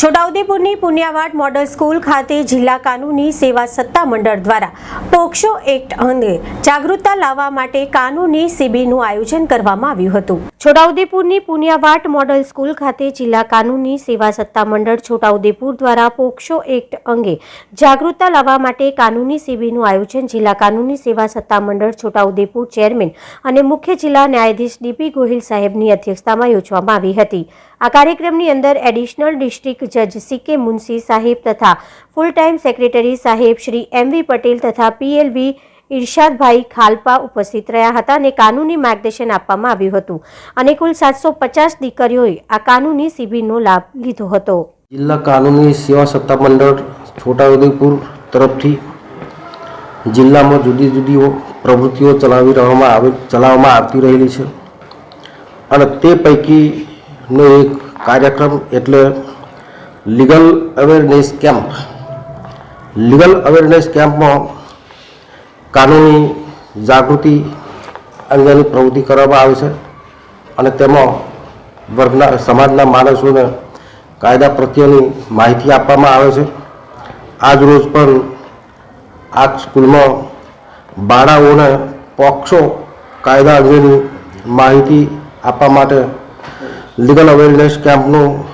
છોટાઉદેપુરની પુણ્યાવાડ model school ખાતે જિલ્લા કાનૂની સેવા સત્તા મંડળ દ્વારા પોક્સો એક્ટ અંગે જાગૃતતા લાવવા માટે કાનૂની શિબિરનું આયોજન કરવામાં આવ્યું હતું. છોટાઉદેપુરની પુણ્યાવાડ મોડલ સ્કૂલ ખાતે જિલ્લા કાનૂની સેવા સત્તા મંડળ છોટાઉદેપુર દ્વારા પોક્સો એક્ટ અંગે જાગૃતતા લાવવા માટે કાનૂની શિબિરનું આયોજન જિલ્લા કાનૂની સેવા સત્તા મંડળ છોટાઉદેપુર ચેરમેન અને મુખ્ય જિલ્લા ન્યાયાધીશ ડીપી ગોહિલ સાહેબની અધ્યક્ષતામાં યોજવામાં આવી હતી. આ કાર્યક્રમની અંદર એડિશનલ ડિસ્ટ્રિક્ટ જજ સી કે મુનશી સાહેબ તથા ફૂલ ટાઈમ સેક્રેટરી સાહેબ શ્રી એમ વી પટેલ તથા પીએલવી ઇરશાદભાઈ ખાલપા ઉપસ્થિત રહ્યા હતા અને કાનૂની માર્ગદર્શન આપવામાં આવ્યું હતું. અને કુલ સાતસો પચાસ દીકરીઓએ આ કાનૂની શિબિરનો લાભ લીધો હતો. જિલ્લા કાનૂની સેવા સત્તા મંડળ છોટાઉદેપુર તરફથી જિલ્લામાં જુદી જુદી પ્રવૃત્તિઓ ચલાવી રહેવામાં આવે, ચલાવવામાં આવતી રહેલી છે. અને તે પૈકીનો એક કાર્યક્રમ એટલે legal awareness camp legal awareness કેમ્પમાં કાનૂની જાગૃતિ અંગેની પ્રવૃત્તિ કરવામાં આવે છે અને તેમાં વર્ગના સમાજના માણસોને કાયદા પ્રત્યેની માહિતી આપવામાં આવે છે. આજ રોજ પણ આ સ્કૂલમાં બાળાઓને પોક્સો કાયદા અંગેની માહિતી આપવા માટે લીગલ અવેરનેસ કેમ્પનું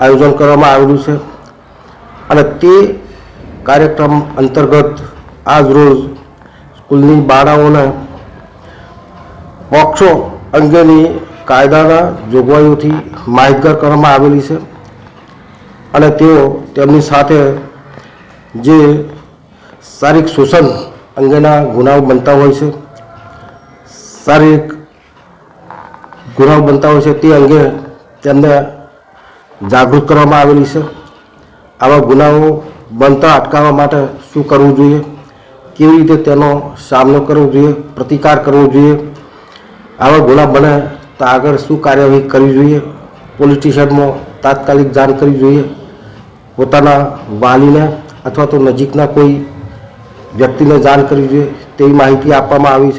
આયોજન કરવામાં આવેલું છે. અને તે કાર્યક્રમ અંતર્ગત આજ રોજ સ્કૂલની બાળાઓને પોક્ષો અંગેની કાયદાના જોગવાઈઓથી માહિતગાર કરવામાં આવેલી છે. અને તેઓ તેમની સાથે જે શારીરિક શોષણ અંગેના ગુનાઓ બનતા હોય છે. શારીરિક ગુનાઓ બનતા હોય છે તે અંગે તેમને જાગૃત કરવામાં આવેલી છે. આવા ગુનાઓ બનતા અટકાવવા માટે શું કરવું જોઈએ? કેવી રીતે તેનો સામનો કરવો જોઈએ? પ્રતિકાર કરવો જોઈએ? આવા ગુના બને તો આગળ શું કાર્યવાહી કરવી જોઈએ? પોલીસ સ્ટેશનમાં તાત્કાલિક જાણ કરવી જોઈએ? પોતાના વાલીને અથવા તો નજીકના કોઈ વ્યક્તિને જાણ કરવી જોઈએ? તેવી માહિતી આપવામાં આવી છે.